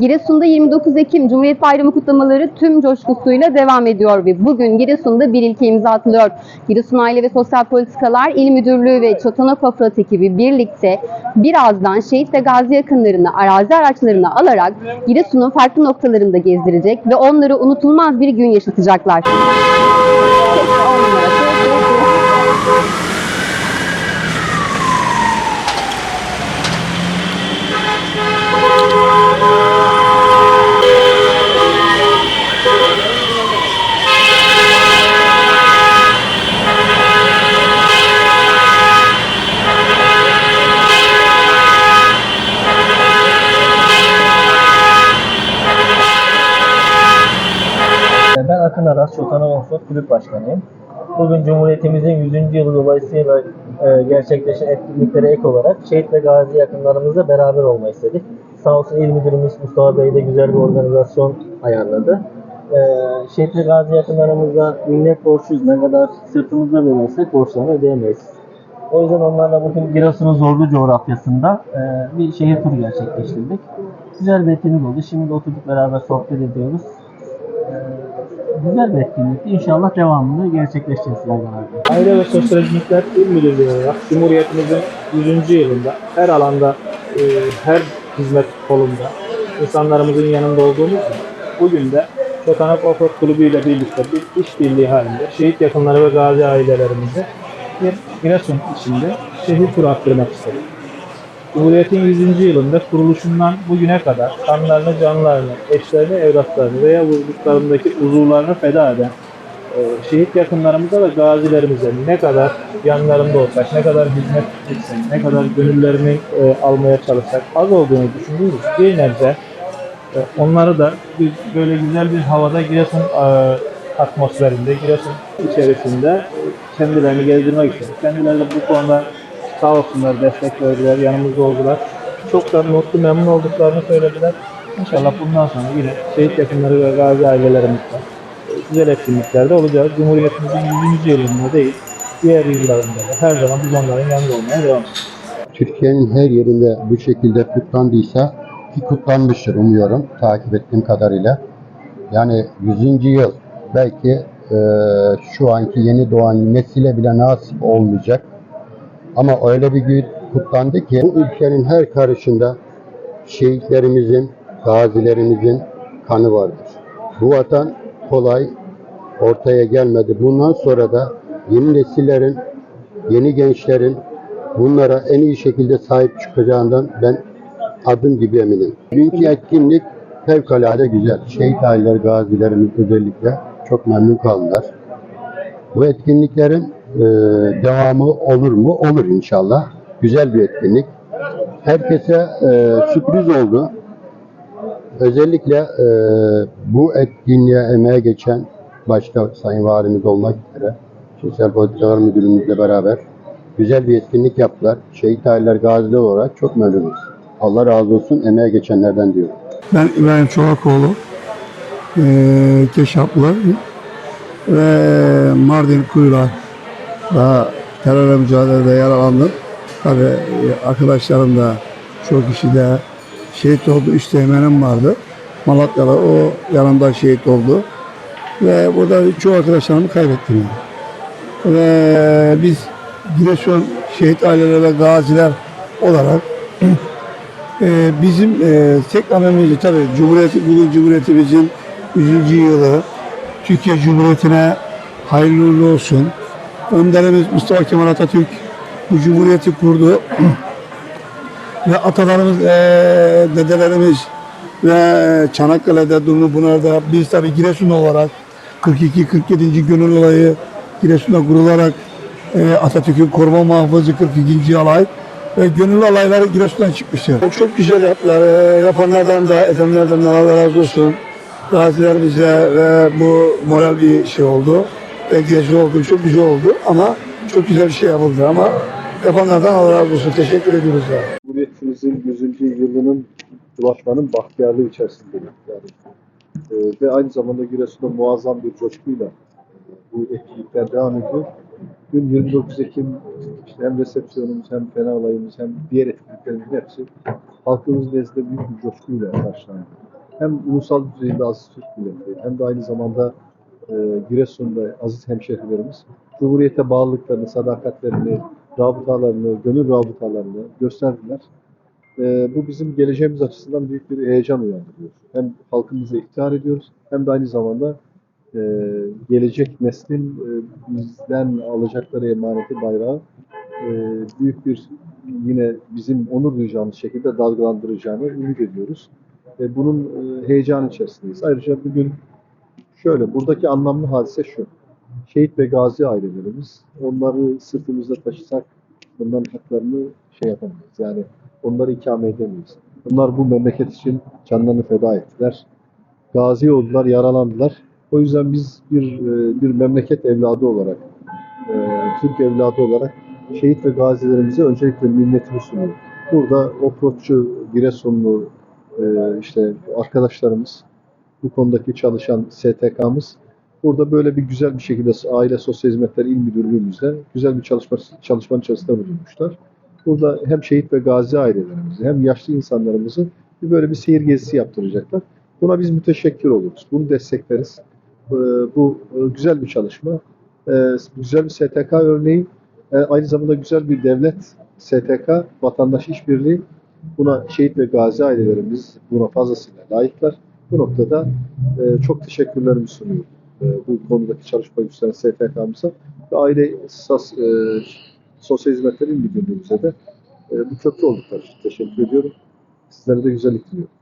Giresun'da 29 Ekim Cumhuriyet Bayramı kutlamaları tüm coşkusuyla devam ediyor ve bugün Giresun'da bir ilke imza atılıyor. Giresun Aile ve Sosyal Politikalar İl Müdürlüğü ve Çotanova Fırat ekibi birlikte birazdan şehit ve gazi yakınlarını arazi araçlarına alarak Giresun'un farklı noktalarında gezdirecek ve onları unutulmaz bir gün yaşatacaklar. Akın Aras, Çotanova Offroad Kulüp Başkanıyım. Bugün Cumhuriyetimizin 100. yılı dolayısıyla e, gerçekleşen etkinliklere ek olarak şehit ve gazi yakınlarımızla beraber olmayı istedik. Sağ olsun İl Müdürümüz Mustafa Bey de güzel bir organizasyon ayarladı. E, şehit ve gazi yakınlarımızla minnet borçluyuz. Ne kadar sırtımızda verirsek borçlarını ödeyemeyiz. O yüzden onlarla bugün Giresun'un zorlu coğrafyasında e, bir şehir turu gerçekleştirdik. Güzel bir etkinlik oldu. Şimdi oturduk beraber sohbet ediyoruz. Güzel bir etkinlikti. İnşallah devamını gerçekleştireceğiz beraber. Aile ve Sosyal Hizmetler İl Müdürlüğü olarak Cumhuriyetimizin 100. yılında her alanda, e, her hizmet kolunda insanlarımızın yanında olduğumuz gibi bugün de Çotanak Offroad Kulübü ile birlikte bir işbirliği halinde şehit yakınları ve gazi ailelerimize bir Giresun içinde şehir turu attırmak istedik. Cumhuriyet'in 100. yılında kuruluşundan bugüne kadar kanlarını, canlarını, eşlerini, evlatlarını veya vurduklarındaki uzuvlarını feda eden e, şehit yakınlarımıza ve gazilerimize ne kadar yanlarında olsak, ne kadar hizmet etsek, ne kadar gönüllerini e, almaya çalışsak az olduğunu düşünüyoruz. Bir nebze e, onları da biz böyle güzel bir havada Giresun e, atmosferinde, Giresun içerisinde kendilerini gezdirmek istedik. Kendileri de bu konuda sağ olsunlar, destek verdiler, yanımızda oldular. Çok da mutlu, memnun olduklarını söylediler. İnşallah bundan sonra yine şehit yakınları ve gazi ailelerimizle güzel etkinliklerde olacağız. Cumhuriyetimizin 100. yılında değil, diğer yıllarında da her zaman biz onların yanında olmaya devam edeceğiz. Türkiye'nin her yerinde bu şekilde kutlandıysa ki kutlanmıştır umuyorum takip ettiğim kadarıyla. Yani 100. yıl belki e, şu anki yeni doğan nesile bile nasip olmayacak. Ama öyle bir gün kutlandı ki bu ülkenin her karışında şehitlerimizin, gazilerimizin kanı vardır. Bu vatan kolay ortaya gelmedi. Bundan sonra da yeni nesillerin, yeni gençlerin bunlara en iyi şekilde sahip çıkacağından ben adım gibi eminim. Bugünkü etkinlik fevkalade güzel. Şehit aileleri, gazilerimiz özellikle çok memnun kaldılar. Bu etkinliklerin e, devamı olur mu? Olur inşallah. Güzel bir etkinlik. Herkese e, sürpriz oldu. Özellikle e, bu etkinliğe emeğe geçen başta Sayın Valimiz olmak üzere Sosyal Politikalar Müdürümüzle beraber güzel bir etkinlik yaptılar. Şehit aileler gaziler olarak çok memnunuz. Allah razı olsun emeğe geçenlerden diyorum. Ben İbrahim Çolakoğlu, eee Keşaplı ve Mardin Kuyular da terörle mücadelede yaralandım. Tabii e, arkadaşlarım da çok kişi de şehit oldu. Üç teğmenim vardı. Malatya'da o yanında şehit oldu. Ve burada çoğu arkadaşlarımı kaybettim. Ve biz Giresun şehit aileleri ve gaziler olarak ee, bizim e, tek amacımız tabii Cumhuriyeti, bugün Cumhuriyetimizin 100. yılı. Türkiye Cumhuriyeti'ne hayırlı olsun. Önderimiz Mustafa Kemal Atatürk bu Cumhuriyeti kurdu. ve atalarımız, e, dedelerimiz ve Çanakkale'de, Dumlupınar'da biz tabii Giresun olarak 42-47. gönül olayı Giresun'da kurularak e, Atatürk'ün koruma muhafızı 42. alay ve gönüllü alayları Giresun'dan çıkmıştır. Çok güzel yaptılar. E, yapanlardan da, edenlerden de Allah razı olsun. Gazilerimize ve bu moral bir şey oldu. Gezi oldu, çok güzel oldu ama çok güzel bir şey yapıldı ama yapanlardan Allah razı olsun. Teşekkür ediyoruz. Ya. Cumhuriyetimizin 100. yılının ulaşmanın bahtiyarlığı içerisindeyim. Yani, e, ve aynı zamanda Giresun'da muazzam bir coşkuyla e, bu etkinlikler devam ediyor. Dün 29 Ekim işte hem resepsiyonumuz hem fena alayımız hem diğer etkinliklerimizin hepsi halkımız nezdinde büyük bir coşkuyla karşılandı. Hem ulusal düzeyde Aziz Türk milleti hem de aynı zamanda e, Giresun'da aziz hemşehrilerimiz Cumhuriyete bağlılıklarını, sadakatlerini, rabıtalarını, gönül rabıtalarını gösterdiler. E, bu bizim geleceğimiz açısından büyük bir heyecan uyandırıyor. Hem halkımıza iftihar ediyoruz hem de aynı zamanda e, gelecek neslin e, bizden alacakları emaneti bayrağı e, büyük bir yine bizim onur duyacağımız şekilde dalgalandıracağını ümit ediyoruz. E, bunun e, heyecanı içerisindeyiz. Ayrıca bugün şöyle, buradaki anlamlı hadise şu. Şehit ve gazi ailelerimiz, onları sırtımızda taşısak bunların haklarını şey yapamayız. Yani onları ikame edemeyiz. Bunlar bu memleket için canlarını feda ettiler. Gazi oldular, yaralandılar. O yüzden biz bir e, bir memleket evladı olarak, e, Türk evladı olarak şehit ve gazilerimize öncelikle minnetimi sunuyorum. Burada Oprotçu, Giresunlu e, işte arkadaşlarımız, bu konudaki çalışan STK'mız burada böyle bir güzel bir şekilde Aile Sosyal Hizmetler İl Müdürlüğümüzle güzel bir çalışma çalışmanın içerisinde bulunmuşlar. Burada hem şehit ve gazi ailelerimizi hem yaşlı insanlarımızı bir böyle bir seyir gezisi yaptıracaklar. Buna biz müteşekkir oluruz. Bunu destekleriz. Ee, Bu e, güzel bir çalışma. Ee, Güzel bir STK örneği. Ee, Aynı zamanda güzel bir devlet STK, vatandaş işbirliği. Buna şehit ve gazi ailelerimiz buna fazlasıyla layıklar. Bu noktada e, çok teşekkürlerimi sunuyorum. E, bu konudaki çalışma üstlenen STK'mıza ve aile sas, e, sosyal hizmetlerin müdürlüğümüze de e, bu köprü oldukları için teşekkür ediyorum. Sizlere de güzellik diliyorum.